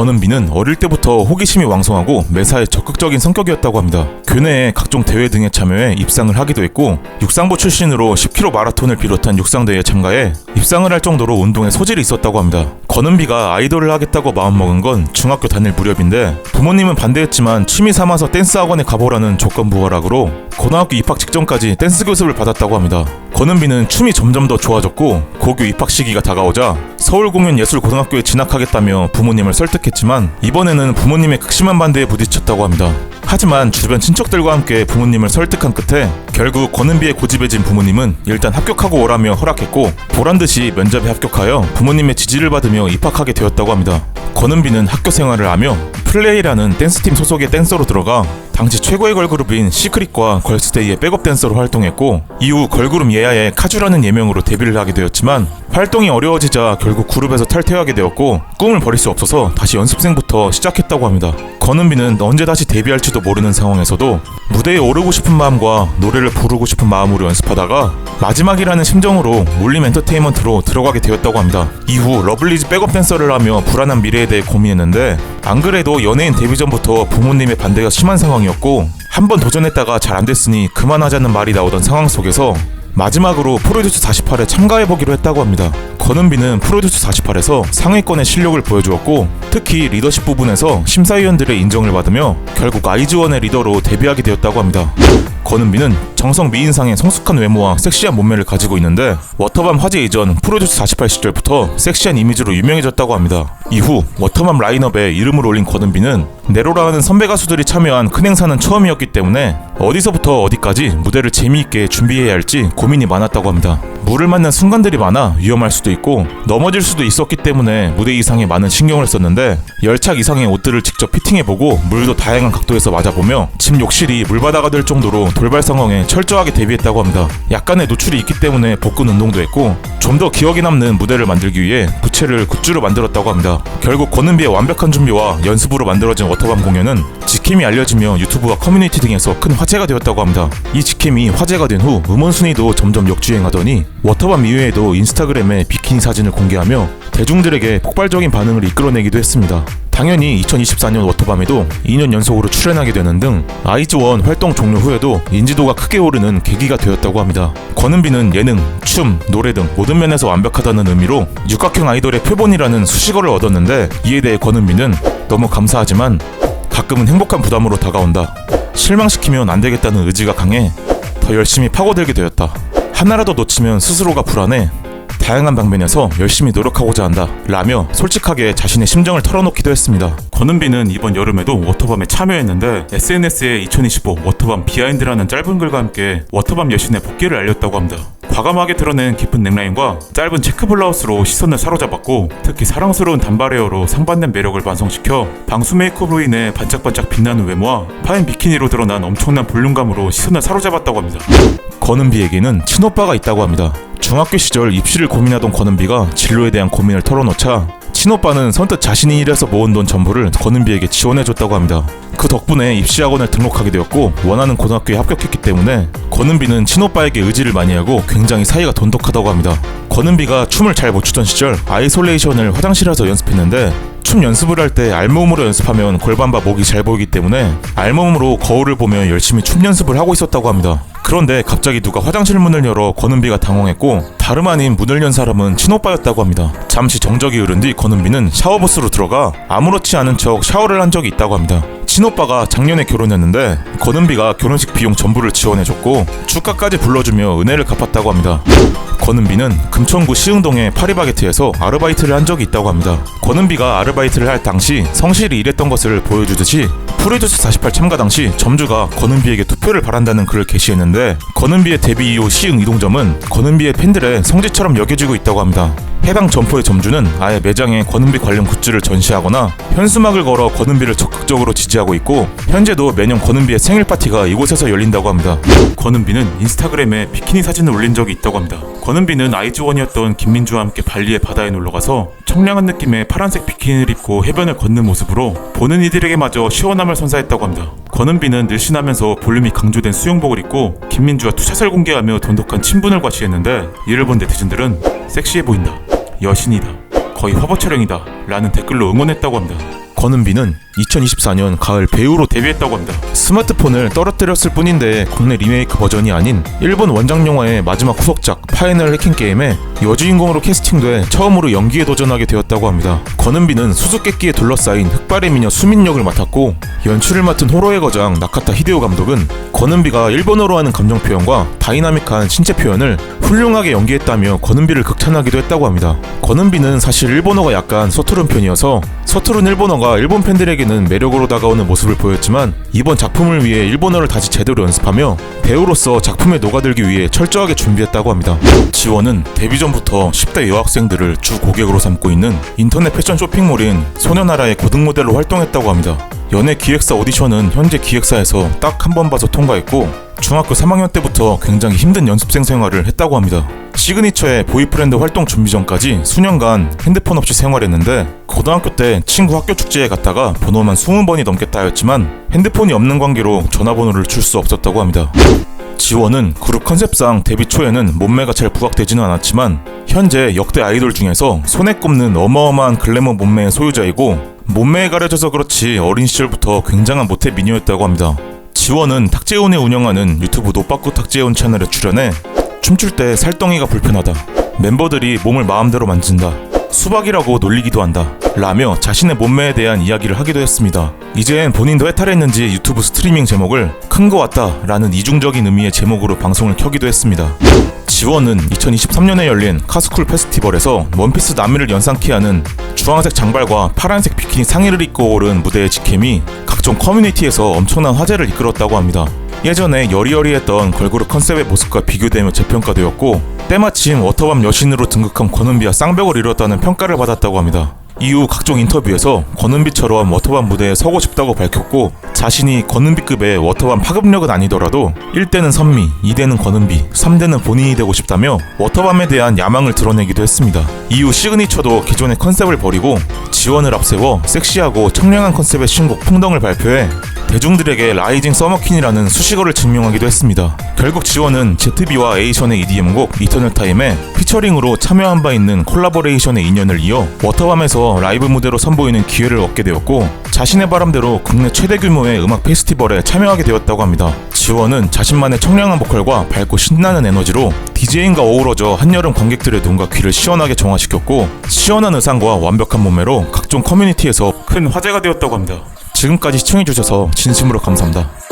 권은비는 어릴 때부터 호기심이 왕성하고 매사에 적극적인 성격이었다고 합니다. 교내에 각종 대회 등에 참여해 입상을 하기도 했고 육상부 출신으로 10km 마라톤을 비롯한 육상대회에 참가해 입상을 할 정도로 운동에 소질이 있었다고 합니다. 권은비가 아이돌을 하겠다고 마음먹은 건 중학교 다닐 무렵인데 부모님은 반대했지만 취미 삼아서 댄스 학원에 가보라는 조건부활학으로 고등학교 입학 직전까지 댄스 교습을 받았다고 합니다. 권은비는 춤이 점점 더 좋아졌고 고교 입학 시기가 다가오자 서울공연예술고등학교에 진학하겠다며 부모님을 설득했지만 이번에는 부모님의 극심한 반대에 부딪혔다고 합니다. 하지만 주변 친척들과 함께 부모님을 설득한 끝에 결국 권은비의 고집에 진 부모님은 일단 합격하고 오라며 허락했고 보란듯이 면접에 합격하여 부모님의 지지를 받으며 입학하게 되었다고 합니다. 권은비는 학교 생활을 하며 플레이라는 댄스팀 소속의 댄서로 들어가 당시 최고의 걸그룹인 시크릿과 걸스데이의 백업 댄서로 활동했고 이후 걸그룹 예야의 카주라는 예명으로 데뷔를 하게 되었지만 활동이 어려워지자 결국 그룹에서 탈퇴하게 되었고 꿈을 버릴 수 없어서 다시 연습생부터 시작했다고 합니다. 권은비는 언제 다시 데뷔할지도 모르는 상황에서도 무대에 오르고 싶은 마음과 노래를 부르고 싶은 마음으로 연습하다가 마지막이라는 심정으로 울림 엔터테인먼트로 들어가게 되었다고 합니다. 이후 러블리즈 백업 댄서를 하며 불안한 미래에 대해 고민했는데 안 그래도 연예인 데뷔 전부터 부모님의 반대가 심한 상황이었고 한 번 도전했다가 잘 안 됐으니 그만하자는 말이 나오던 상황 속에서 마지막으로 프로듀스 48에 참가해보기로 했다고 합니다. 권은비는 프로듀스 48에서 상위권의 실력을 보여주었고 특히 리더십 부분에서 심사위원들의 인정을 받으며 결국 아이즈원의 리더로 데뷔하게 되었다고 합니다. 권은비는 정성 미인상의 성숙한 외모와 섹시한 몸매를 가지고 있는데 워터밤 화제 이전 프로듀스 48 시절부터 섹시한 이미지로 유명해졌다고 합니다. 이후 워터밤 라인업에 이름을 올린 권은비는 네로라는 선배 가수들이 참여한 큰 행사는 처음이었기 때문에 어디서부터 어디까지 무대를 재미있게 준비해야 할지 고민이 많았다고 합니다. 물을 맞는 순간들이 많아 위험할 수도 있고 넘어질 수도 있었기 때문에 무대 이상에 많은 신경을 썼는데 열착 이상의 옷들을 직접 피팅해보고 물도 다양한 각도에서 맞아보며 집 욕실이 물바다가 될 정도로 돌발 상황에 철저하게 대비했다고 합니다. 약간의 노출이 있기 때문에 복근 운동도 했고 좀 더 기억에 남는 무대를 만들기 위해 부채를 굿즈로 만들었다고 합니다. 결국 권은비의 완벽한 준비와 연습으로 만들어진 워터밤 공연은 직캠이 알려지며 유튜브와 커뮤니티 등에서 큰 화제가 되었다고 합니다. 이 직캠이 화제가 된 후 음원 순위도 점점 역주행하더니 워터밤 이후에도 인스타그램에 비키니 사진을 공개하며 대중들에게 폭발적인 반응을 이끌어내기도 했습니다. 당연히 2024년 워터밤에도 2년 연속으로 출연하게 되는 등 아이즈원 활동 종료 후에도 인지도가 크게 오르는 계기가 되었다고 합니다. 권은비는 예능, 춤, 노래 등 모든 면에서 완벽하다는 의미로 육각형 아이돌의 표본이라는 수식어를 얻었는데 이에 대해 권은비는 너무 감사하지만 가끔은 행복한 부담으로 다가온다. 실망시키면 안 되겠다는 의지가 강해 더 열심히 파고들게 되었다. 하나라도 놓치면 스스로가 불안해 다양한 방면에서 열심히 노력하고자 한다. 라며 솔직하게 자신의 심정을 털어놓기도 했습니다. 권은비는 이번 여름에도 워터밤에 참여했는데 SNS에 2025 워터밤 비하인드라는 짧은 글과 함께 워터밤 여신의 복귀를 알렸다고 합니다. 과감하게 드러낸 깊은 넥라인과 짧은 체크 블라우스로 시선을 사로잡았고 특히 사랑스러운 단발 헤어로 상반된 매력을 완성시켜 방수 메이크업으로 인해 반짝반짝 빛나는 외모와 파인 비키니로 드러난 엄청난 볼륨감으로 시선을 사로잡았다고 합니다. 권은비에게는 친오빠가 있다고 합니다. 중학교 시절 입시를 고민하던 권은비가 진로에 대한 고민을 털어놓자 친오빠는 선뜻 자신이 일해서 모은 돈 전부를 권은비에게 지원해줬다고 합니다. 그 덕분에 입시학원을 등록하게 되었고 원하는 고등학교에 합격했기 때문에 권은비는 친오빠에게 의지를 많이 하고 굉장히 사이가 돈독하다고 합니다. 권은비가 춤을 잘 못 추던 시절 아이솔레이션을 화장실에서 연습했는데 춤 연습을 할 때 알몸으로 연습하면 골반과 목이 잘 보이기 때문에 알몸으로 거울을 보며 열심히 춤 연습을 하고 있었다고 합니다. 그런데 갑자기 누가 화장실 문을 열어 권은비가 당황했고 다름 아닌 문을 연 사람은 친오빠였다고 합니다. 잠시 정적이 흐른 뒤 권은비는 샤워부스로 들어가 아무렇지 않은 척 샤워를 한 적이 있다고 합니다. 친오빠가 작년에 결혼했는데 권은비가 결혼식 비용 전부를 지원해줬고 축가까지 불러주며 은혜를 갚았다고 합니다. 권은비는 금천구 시흥동의 파리바게트에서 아르바이트를 한 적이 있다고 합니다. 권은비가 아르바이트를 할 당시 성실히 일했던 것을 보여주듯이 프로듀스 48 참가 당시 점주가 권은비에게 투표를 바란다는 글을 게시했는데 권은비의 데뷔 이후 시흥 이동점은 권은비의 팬들의 성지처럼 여겨지고 있다고 합니다. 해당 점포의 점주는 아예 매장에 권은비 관련 굿즈를 전시하거나 현수막을 걸어 권은비를 적극적으로 지지하고 있고 현재도 매년 권은비의 생일 파티가 이곳에서 열린다고 합니다. 권은비는 인스타그램에 비키니 사진을 올린 적이 있다고 합니다. 권은비는 아이즈원이었던 김민주와 함께 발리의 바다에 놀러가서 청량한 느낌의 파란색 비키니를 입고 해변을 걷는 모습으로 보는 이들에게마저 시원함을 선사했다고 합니다. 권은비는 늘씬하면서 볼륨이 강조된 수영복을 입고 김민주와 투샷을 공개하며 돈독한 친분을 과시했는데 이를 본 네티즌들은 섹시해 보인다. 여신이다. 거의 화보 촬영이다. 라는 댓글로 응원했다고 합니다. 권은비는 2024년 가을 배우로 데뷔했다고 합니다. 스마트폰을 떨어뜨렸을 뿐인데 국내 리메이크 버전이 아닌 일본 원작 영화의 마지막 후속작 파이널 해킹 게임에 여주인공으로 캐스팅돼 처음으로 연기에 도전하게 되었다고 합니다. 권은비는 수수께끼에 둘러싸인 흑발의 미녀 수민 역을 맡았고 연출을 맡은 호러의 거장 나카타 히데오 감독은 권은비가 일본어로 하는 감정 표현과 다이나믹한 신체 표현을 훌륭하게 연기했다며 권은비를 극찬하기도 했다고 합니다. 권은비는 사실 일본어가 약간 서투른 편이어서 서투른 일본어가 일본 팬들에게는 매력으로 다가오는 모습을 보였지만 이번 작품을 위해 일본어를 다시 제대로 연습하며 배우로서 작품에 녹아들기 위해 철저하게 준비했다고 합니다. 지원은 데뷔 전 부터 10대 여학생들을 주 고객으로 삼고 있는 인터넷 패션 쇼핑몰인 소녀나라의 고등 모델로 활동했다고 합니다. 연예 기획사 오디션은 현재 기획사에서 딱 한 번 봐서 통과했고 중학교 3학년 때부터 굉장히 힘든 연습생 생활을 했다고 합니다. 시그니처의 보이프렌드 활동 준비 전까지 수년간 핸드폰 없이 생활했는데 고등학교 때 친구 학교 축제에 갔다가 번호만 20번이 넘게 따였지만 핸드폰이 없는 관계로 전화번호를 줄 수 없었다고 합니다. 지원은 그룹 컨셉상 데뷔 초에는 몸매가 잘 부각되지는 않았지만 현재 역대 아이돌 중에서 손에 꼽는 어마어마한 글래머 몸매의 소유자이고 몸매에 가려져서 그렇지 어린 시절부터 굉장한 모태 미녀였다고 합니다. 지원은 탁재훈이 운영하는 유튜브 노빠꾸 탁재훈 채널에 출연해 춤출 때 살덩이가 불편하다. 멤버들이 몸을 마음대로 만진다. 수박이라고 놀리기도 한다. 라며 자신의 몸매에 대한 이야기를 하기도 했습니다. 이젠 본인도 해탈했는지 유튜브 스트리밍 제목을 큰 거 같다 라는 이중적인 의미의 제목으로 방송을 켜기도 했습니다. 지원은 2023년에 열린 카스쿨 페스티벌에서 원피스 남미를 연상케 하는 주황색 장발과 파란색 비키니 상의를 입고 오른 무대의 직캠이 각종 커뮤니티에서 엄청난 화제를 이끌었다고 합니다. 예전에 여리여리했던 걸그룹 컨셉의 모습과 비교되며 재평가되었고 때마침 워터밤 여신으로 등극한 권은비와 쌍벽을 이뤘다는 평가를 받았다고 합니다. 이후 각종 인터뷰에서 권은비처럼 워터밤 무대에 서고 싶다고 밝혔고 자신이 권은비급의 워터밤 파급력은 아니더라도 1대는 선미, 2대는 권은비, 3대는 본인이 되고 싶다며 워터밤에 대한 야망을 드러내기도 했습니다. 이후 시그니처도 기존의 컨셉을 버리고 지원을 앞세워 섹시하고 청량한 컨셉의 신곡 풍덩을 발표해 대중들에게 라이징 서머퀸이라는 수식어를 증명하기도 했습니다. 결국 지원은 제트비와 에이션의 EDM곡 이터널 타임에 피처링으로 참여한 바 있는 콜라보레이션의 인연을 이어 워터밤에서 라이브 무대로 선보이는 기회를 얻게 되었고 자신의 바람대로 국내 최대 규모의 음악 페스티벌에 참여하게 되었다고 합니다. 지원은 자신만의 청량한 보컬과 밝고 신나는 에너지로 DJ인과 어우러져 한여름 관객들의 눈과 귀를 시원하게 정화시켰고 시원한 의상과 완벽한 몸매로 각종 커뮤니티에서 큰 화제가 되었다고 합니다. 지금까지 시청해주셔서 진심으로 감사합니다.